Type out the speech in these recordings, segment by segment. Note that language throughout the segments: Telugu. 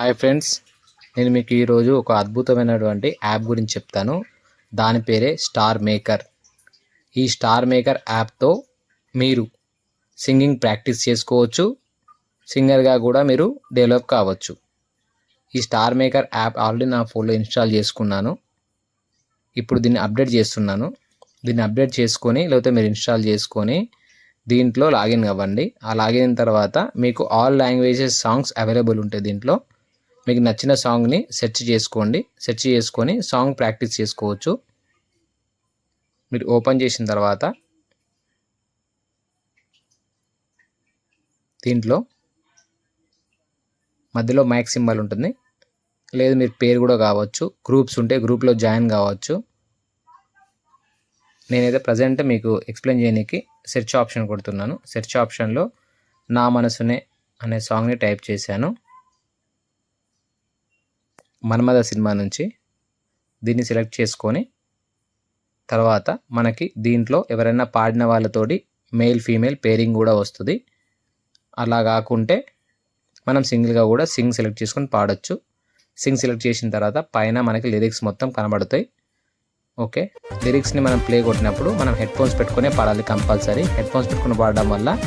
హాయ్ ఫ్రెండ్స్ నేను మీకు ఈరోజు ఒక అద్భుతమైనటువంటి యాప్ గురించి చెప్తాను. దాని పేరే స్టార్ మేకర్. ఈ స్టార్ మేకర్ యాప్తో మీరు సింగింగ్ ప్రాక్టీస్ చేసుకోవచ్చు. సింగర్గా కూడా మీరు డెవలప్ కావచ్చు. ఈ స్టార్ మేకర్ యాప్ ఆల్రెడీ నా ఫోన్లో ఇన్స్టాల్ చేసుకున్నాను. ఇప్పుడు దీన్ని అప్డేట్ చేస్తున్నాను. దీన్ని అప్డేట్ చేసుకొని లేకపోతే మీరు ఇన్స్టాల్ చేసుకొని దీంట్లో లాగిన్ అవ్వండి. ఆ లాగిన్ అయిన తర్వాత మీకు ఆల్ లాంగ్వేజెస్ సాంగ్స్ అవైలబుల్ ఉంటాయి దీంట్లో. మీకు నచ్చిన సాంగ్ని సెర్చ్ చేసుకోండి. సెర్చ్ చేసుకొని సాంగ్ ప్రాక్టీస్ చేసుకోవచ్చు. మీరు ఓపెన్ చేసిన తర్వాత దీంట్లో మధ్యలో మైక్ సింబల్ ఉంటుంది. లేదు మీరు పేరు కూడా కావచ్చు. గ్రూప్స్ ఉంటే గ్రూప్లో జాయిన్ కావచ్చు. నేనైతే ప్రజెంట్ మీకు ఎక్స్ప్లెయిన్ చేయడానికి సెర్చ్ ఆప్షన్ కొడుతున్నాను. సెర్చ్ ఆప్షన్లో నా మనసునే అనే సాంగ్ని టైప్ చేశాను. మన్మద సినిమా నుంచి దీన్ని సెలెక్ట్ చేసుకొని తర్వాత మనకి దీంట్లో ఎవరైనా పాడిన వాళ్ళతోటి మేల్ ఫీమేల్ పేరింగ్ కూడా వస్తుంది. అలా కాకుంటే మనం సింగిల్గా కూడా సింగ్ సెలెక్ట్ చేసుకొని పాడొచ్చు. సింగ్ సెలెక్ట్ చేసిన తర్వాత పైన మనకి లిరిక్స్ మొత్తం కనబడతాయి. ఓకే? లిరిక్స్ని మనం ప్లే కొట్టినప్పుడు మనం హెడ్ ఫోన్స్ పెట్టుకునే పాడాలి కంపల్సరీ. హెడ్ ఫోన్స్ పెట్టుకుని పాడడం వల్ల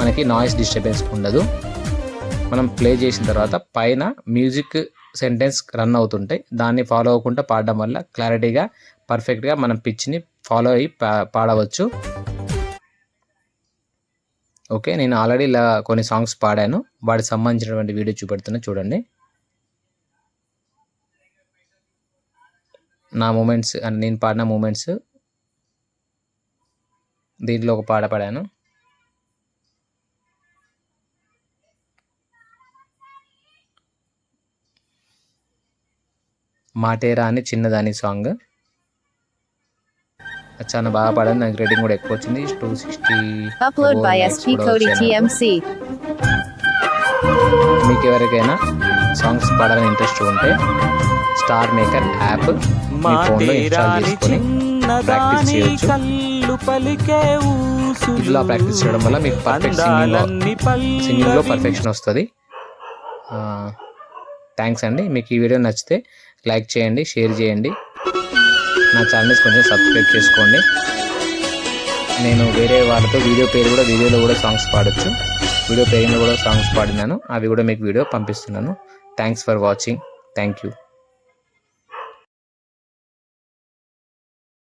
మనకి నాయిస్ డిస్టర్బెన్స్ ఉండదు. మనం ప్లే చేసిన తర్వాత పైన మ్యూజిక్ సెంటెన్స్ రన్ అవుతుంటాయి దాన్ని ఫాలో అవ్వకుండా పాడడం వల్ల క్లారిటీగా పర్ఫెక్ట్గా మనం పిచ్ని ఫాలో అయ్యి పాడవచ్చు. ఓకే నేను ఆల్రెడీ ఇలా కొన్ని సాంగ్స్ పాడాను. వాటికి సంబంధించినటువంటి వీడియో చూపెడుతున్నా చూడండి. నా మూమెంట్స్ నేను పాడిన మూమెంట్స్ దీంట్లో ఒక పాట పాడాను. మాటేరా అని చిన్నదాని సాంగ్. చాలా బాగా పాడాను. నాకు రేటింగ్ కూడా ఎక్కువ వచ్చింది. Two sixty. మీకు ఎవరికైనా సాంగ్స్ పాడాలని ఇంట్రెస్ట్ ఉంటే స్టార్ మేకర్ యాప్ మీ ఫోన్లో ఇన్స్టాల్ చేసుకొని ప్రాక్టీస్ చేయొచ్చు. ఇట్లా ప్రాక్టీస్ చేయడం వల్ల మీకు పర్ఫెక్ట్ సింగింగ్లో సింగింగ్లో పర్ఫెక్షన్ వస్తుంది. థ్యాంక్స్ అండి. మీకు ఈ వీడియో నచ్చితే లైక్ చేయండి షేర్ చేయండి. నా ఛానల్స్ కొంచెం సబ్స్క్రైబ్ చేసుకోండి. నేను వేరే వాళ్ళతో వీడియో పేరు కూడా వీడియోలో కూడా సాంగ్స్ పాడొచ్చు. వీడియో పేరులో కూడా సాంగ్స్ పాడినాను. అవి కూడా మీకు వీడియో పంపిస్తున్నాను. Thanks for watching thank you